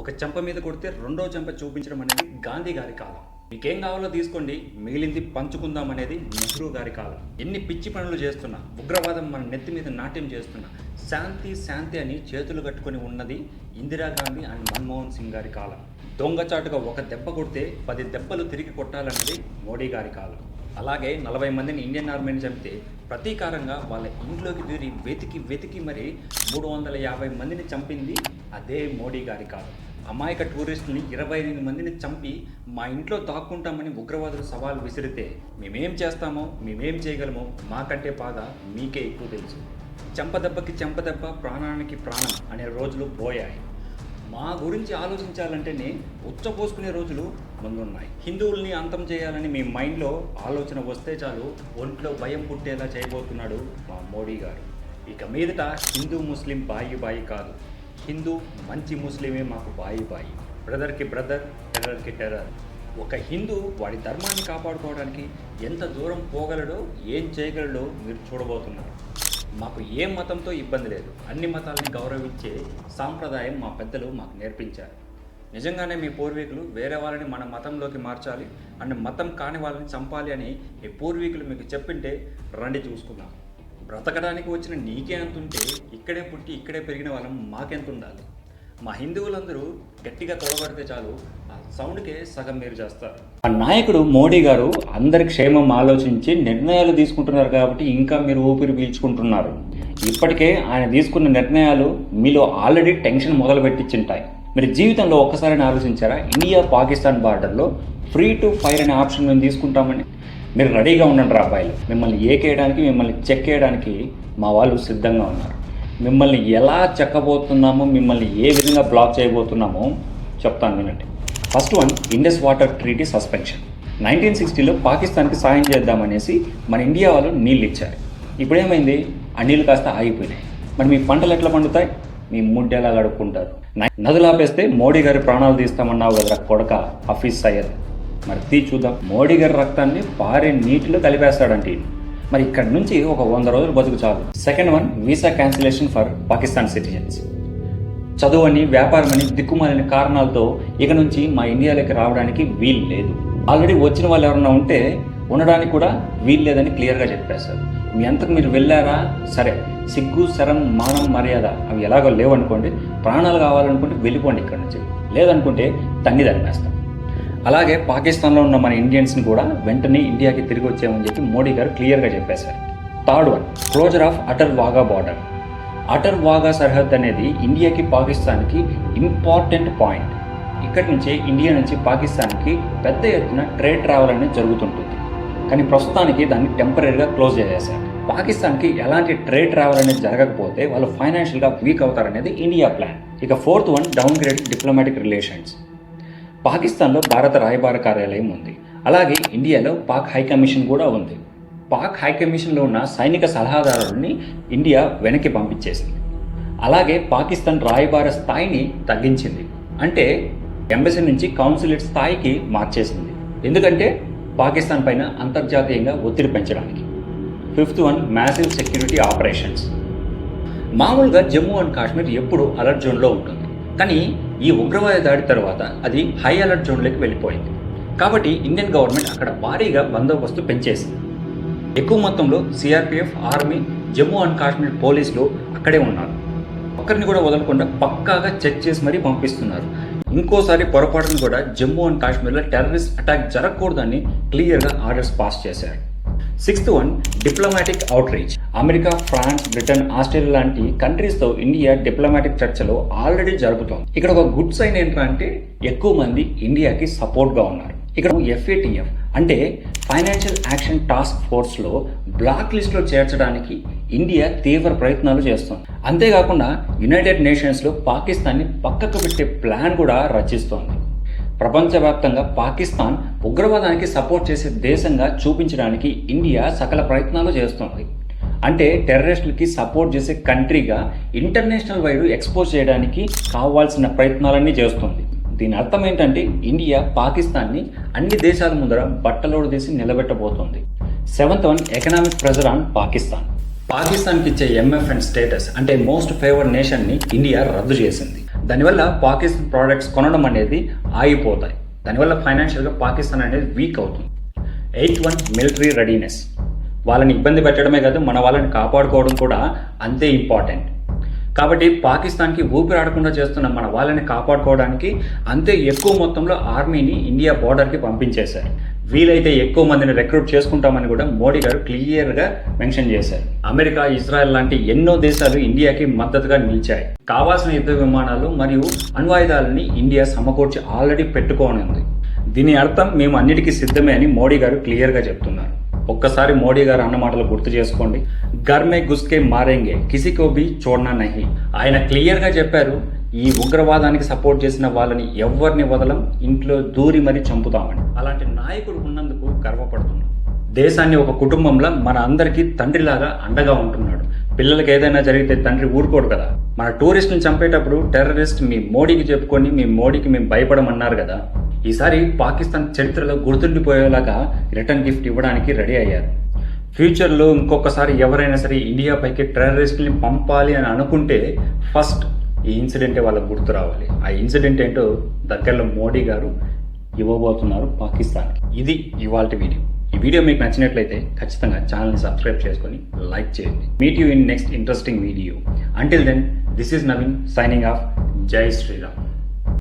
ఒక చెంప మీద కొడితే రెండో చెంప చూపించడం అనేది గాంధీ గారి కాలం. మీకేం కావాలో తీసుకోండి మిగిలింది పంచుకుందాం అనేది నెహ్రూ గారి కాలం. ఎన్ని పిచ్చి పనులు చేస్తున్నా ఉగ్రవాదం మన నెత్తి మీద నాట్యం చేస్తున్నా శాంతి శాంతి అని చేతులు కట్టుకొని ఉన్నది ఇందిరాగాంధీ అండ్ మన్మోహన్ సింగ్ గారి కాలం. దొంగచాటుగా ఒక దెబ్బ కొడితే పది దెబ్బలు తిరిగి కొట్టాలన్నది మోడీ గారి కాలం. అలాగే నలభై మందిని ఇండియన్ ఆర్మీని చంపితే ప్రతీకారంగా వాళ్ళ ఇంట్లోకి దూరి వెతికి వెతికి మరి మూడు వందల యాభై మందిని చంపింది అదే మోడీ గారి కాదు అమాయక టూరిస్టుని ఇరవై ఎనిమిది మందిని చంపి మా ఇంట్లో దాక్కుంటామని ఉగ్రవాదులు సవాల్ విసిరితే మేమేం చేస్తామో మేమేం చేయగలమో మాకంటే బాగా మీకే ఎక్కువ తెలుసు. చెంపదెబ్బకి చెంపదెబ్బ ప్రాణానికి ప్రాణం అనే రోజులు పోయాయి. మా గురించి ఆలోచించాలంటేనే ఉచ్చపోసుకునే రోజులు ముందున్నాయి. హిందువుల్ని అంతం చేయాలని మీ మైండ్లో ఆలోచన వస్తే చాలు ఒంట్లో భయం పుట్టేలా చేయబోతున్నాడు మా మోడీ గారు. ఇక మీదట హిందూ ముస్లిం బాయి బాయి కాదు. హిందూ మంచి ముస్లిమే మాకు బాయి బాయి. బ్రదర్కి బ్రదర్ టెర్రర్కి టెర్రర్. ఒక హిందూ వాడి ధర్మాన్ని కాపాడుకోవడానికి ఎంత దూరం పోగలడో ఏం చేయగలడో మీరు చూడబోతున్నారు. మాకు ఏ మతంతో ఇబ్బంది లేదు. అన్ని మతాలని గౌరవించే సాంప్రదాయం మా పెద్దలు మాకు నేర్పించారు. నిజంగానే మీ పూర్వీకులు వేరే వాళ్ళని మన మతంలోకి మార్చాలి అండ్ మతం కాని వాళ్ళని చంపాలి అని మీ పూర్వీకులు మీకు చెప్పింటే రండి చూసుకుందాం. బ్రతకడానికి వచ్చిన నీకే అంత ఉంటే ఇక్కడే పుట్టి ఇక్కడే పెరిగిన వాళ్ళం మాకెంత ఉండాలి? మా హిందువులందరూ గట్టిగా తొడబడితే చాలు ఆ సౌండ్కే సగం మీరు చేస్తారు. ఆ నాయకుడు మోడీ గారు అందరి క్షేమం ఆలోచించి నిర్ణయాలు తీసుకుంటున్నారు కాబట్టి ఇంకా మీరు ఊపిరి పీల్చుకుంటున్నారు. ఇప్పటికే ఆయన తీసుకున్న నిర్ణయాలు మీలో ఆల్రెడీ టెన్షన్ మొదలు పెట్టించుంటాయి మీరు జీవితంలో ఒక్కసారి ఆలోచించారా? ఇండియా పాకిస్తాన్ బార్డర్లో ఫ్రీ టు ఫైర్ అనే ఆప్షన్ మేము తీసుకుంటామని మీరు రెడీగా ఉండండి రా అబ్బాయిలు. మిమ్మల్ని ఏకేయడానికి మిమ్మల్ని చెక్ చేయడానికి మా వాళ్ళు సిద్ధంగా ఉన్నారు. మిమ్మల్ని ఎలా చెక్కబోతున్నామో మిమ్మల్ని ఏ విధంగా బ్లాక్ చేయబోతున్నామో చెప్తాను వినండి. First one Indus water treaty suspension. Nineteen సిక్స్టీలో పాకిస్తాన్కి సాయం చేద్దామనేసి మన ఇండియా వాళ్ళు నీళ్ళు ఇచ్చారు. ఇప్పుడేమైంది? ఆ నీళ్ళు కాస్త ఆగిపోయినాయి. మరి మీ పంటలు ఎట్లా పండుతాయి? మీ ముడ్డెలా గడుపుకుంటారు నై- నదులు ఆపేస్తే మోడీ గారి ప్రాణాలు తీస్తామన్నావు కదా కొడక హఫీజ్ సయ్యద్. మరి తీ చూద్దాం. మోడీ గారి రక్తాన్ని పారే నీటిలో కలిపేస్తాడంటే మరి ఇక్కడ నుంచి ఒక వంద రోజులు బతుకు చాలు. Second one visa cancellation for Pakistan citizens. చదువు అని వ్యాపారమని దిక్కుమాలిన కారణాలతో ఇక నుంచి మా ఇండియాలోకి రావడానికి వీలు లేదు. ఆల్రెడీ వచ్చిన వాళ్ళు ఎవరన్నా ఉంటే ఉండడానికి కూడా వీలు లేదని క్లియర్గా చెప్పేశారు. మీ అంతకు మీరు వెళ్ళారా? సరే. సిగ్గు శరం మానం మర్యాద అవి ఎలాగో లేవనుకోండి ప్రాణాలు కావాలనుకుంటే వెళ్ళిపోండి ఇక్కడ నుంచి. లేదనుకుంటే తన్ని తరిమేస్తాం. అలాగే పాకిస్తాన్లో ఉన్న మన ఇండియన్స్ని కూడా వెంటనే ఇండియాకి తిరిగి వచ్చామని చెప్పి మోడీ గారు క్లియర్గా చెప్పేశారు. Third one closure of Attari Wagah border. Attari Wagah సరిహద్దు అనేది ఇండియాకి పాకిస్తాన్కి ఇంపార్టెంట్ పాయింట్. ఇక్కడి నుంచే ఇండియా నుంచి పాకిస్తాన్కి పెద్ద ఎత్తున ట్రేడ్ ట్రావెల్ అనేది జరుగుతుంటుంది. కానీ ప్రస్తుతానికి దాన్ని టెంపరీగా క్లోజ్ చేసేశారు. పాకిస్తాన్కి ఎలాంటి ట్రేడ్ ట్రావెల్ అనేది జరగకపోతే వాళ్ళు ఫైనాన్షియల్గా వీక్ అవుతారనేది ఇండియా ప్లాన్. ఇక fourth one downgrade diplomatic relations. పాకిస్తాన్లో భారత రాయబార కార్యాలయం ఉంది. అలాగే ఇండియాలో పాక్ హై కమిషన్ కూడా ఉంది. పాక్ హై కమిషన్లో ఉన్న సైనిక సలహాదారుని ఇండియా వెనక్కి పంపించేసింది. అలాగే పాకిస్తాన్ రాయబార స్థాయిని తగ్గించింది. అంటే ఎంబసీ నుంచి కౌన్సిలేట్ స్థాయికి మార్చేసింది. ఎందుకంటే పాకిస్తాన్ పైన అంతర్జాతీయంగా ఒత్తిడి పెంచడానికి. Fifth one massive security operations. మామూలుగా జమ్మూ అండ్ కాశ్మీర్ ఎప్పుడు అలర్ట్ జోన్లో ఉంటుంది. కానీ ఈ ఉగ్రవాద దాడి తర్వాత అది హై అలర్ట్ జోన్లోకి వెళ్ళిపోయింది. కాబట్టి ఇండియన్ గవర్నమెంట్ అక్కడ భారీగా బందోబస్తు పెంచేసింది. ఎక్కువ మొత్తంలో CRPF army Jammu and Kashmir పోలీసులు అక్కడే ఉన్నారు. ఒక్కరిని కూడా వదలకుండా పక్కాగా చెక్ చేసి మరీ పంపిస్తున్నారు. ఇంకోసారి పొరపాటును కూడా జమ్మూ అండ్ కాశ్మీర్లో టెర్రరిస్ట్ అటాక్ జరగకూడదని క్లియర్గా ఆర్డర్స్ పాస్ చేశారు. Sixth one diplomatic outreach America France Britain Australia లాంటి కంట్రీస్తో ఇండియా డిప్లొమాటిక్ చర్చలు ఆల్రెడీ జరుగుతోంది. ఇక్కడ ఒక గుడ్ సైన్ ఏంటంటే ఎక్కువ మంది ఇండియాకి సపోర్ట్గా ఉన్నారు. ఇక్కడ ఎఫ్ఏటిఎఫ్ అంటే ఫైనాన్షియల్ యాక్షన్ టాస్క్ ఫోర్స్లో బ్లాక్ లిస్ట్లో చేర్చడానికి ఇండియా తీవ్ర ప్రయత్నాలు చేస్తోంది. అంతేకాకుండా యునైటెడ్ నేషన్స్లో పాకిస్తాన్ని పక్కకు పెట్టే ప్లాన్ కూడా రచిస్తోంది. ప్రపంచవ్యాప్తంగా పాకిస్తాన్ ఉగ్రవాదానికి సపోర్ట్ చేసే దేశంగా చూపించడానికి ఇండియా సకల ప్రయత్నాలు చేస్తోంది. అంటే టెర్రరిస్టులకి సపోర్ట్ చేసే కంట్రీగా ఇంటర్నేషనల్ వైడ్ ఎక్స్పోజ్ చేయడానికి కావాల్సిన ప్రయత్నాలన్నీ చేస్తుంది. దీని అర్థం ఏంటంటే ఇండియా పాకిస్తాన్ని అన్ని దేశాల ముందర బట్టలోడు తీసి నిలబెట్టబోతోంది. Seventh one economic pressure on Pakistan పాకిస్తాన్కి ఇచ్చే ఎంఎఫ్ అండ్ స్టేటస్ అంటే మోస్ట్ ఫేవర్డ్ నేషన్ని ఇండియా రద్దు చేసింది. దానివల్ల పాకిస్తాన్ ప్రోడక్ట్స్ కొనడం అనేది ఆగిపోతాయి. దానివల్ల ఫైనాన్షియల్గా పాకిస్తాన్ అనేది వీక్ అవుతుంది. ఎయిత్ వన్ మిలిటరీ రెడీనెస్ వాళ్ళని ఇబ్బంది పెట్టడమే కాదు మన వాళ్ళని కాపాడుకోవడం కూడా అంతే ఇంపార్టెంట్ కాబట్టి పాకిస్తాన్కి ఊపిరాడకుండా చేస్తున్న మన వాళ్ళని కాపాడుకోవడానికి అంతే ఎక్కువ మొత్తంలో ఆర్మీని ఇండియా బోర్డర్కి పంపించేశారు. వీలైతే ఎక్కువ మందిని రిక్రూట్ చేసుకుంటామని కూడా మోడీ గారు క్లియర్గా మెన్షన్ చేశారు. అమెరికా ఇజ్రాయెల్ లాంటి ఎన్నో దేశాలు ఇండియాకి మద్దతుగా నిలిచాయి. కావాల్సిన యుద్ధ విమానాలు మరియు అణ్వాయుధాలని ఇండియా సమకూర్చి ఆల్రెడీ పెట్టుకోనుంది. దీని అర్థం మేము అన్నిటికీ సిద్ధమే అని మోడీ గారు క్లియర్గా చెప్తున్నారు. ఒక్కసారి మోడీ గారు అన్న మాటలు గుర్తు చేసుకోండి. గర్మే గుస్కే మారేంగే కిసికో బి చూడనా నహి ఆయన క్లియర్గా చెప్పారు ఈ ఉగ్రవాదానికి సపోర్ట్ చేసిన వాళ్ళని ఎవరిని వదలం ఇంట్లో దూరి మరీ చంపుతామని. అలాంటి నాయకుడు ఉన్నందుకు గర్వపడుతున్నాం. దేశాన్ని ఒక కుటుంబంలో మన అందరికీ తండ్రిలాగా అండగా ఉంటున్నాడు. పిల్లలకి ఏదైనా జరిగితే తండ్రి ఊరుకోడు కదా. మన టూరిస్ట్ని చంపేటప్పుడు టెర్రరిస్ట్ మీ మోడీకి చెప్పుకొని మీ మోడీకి మేము భయపడమన్నారు కదా. ఈసారి పాకిస్తాన్ చరిత్రలో గుర్తుండిపోయేలాగా రిటర్న్ గిఫ్ట్ ఇవ్వడానికి రెడీ అయ్యారు. ఫ్యూచర్లో ఇంకొకసారి ఎవరైనా సరే ఇండియా పైకి టెర్రరిస్ట్ని పంపాలి అని అనుకుంటే ఫస్ట్ ఈ ఇన్సిడెంటే వాళ్ళకి గుర్తు రావాలి. ఆ ఇన్సిడెంట్ ఏంటో దగ్గరలో మోడీ గారు ఇవ్వబోతున్నారు పాకిస్తాన్ ఇది ఇవాళ వీడియో. ఈ వీడియో మీకు నచ్చినట్లయితే ఖచ్చితంగా ఛానల్ని సబ్స్క్రైబ్ చేసుకొని లైక్ చేయండి. Meet you in next interesting video until then this is Naveen signing off జై శ్రీరామ్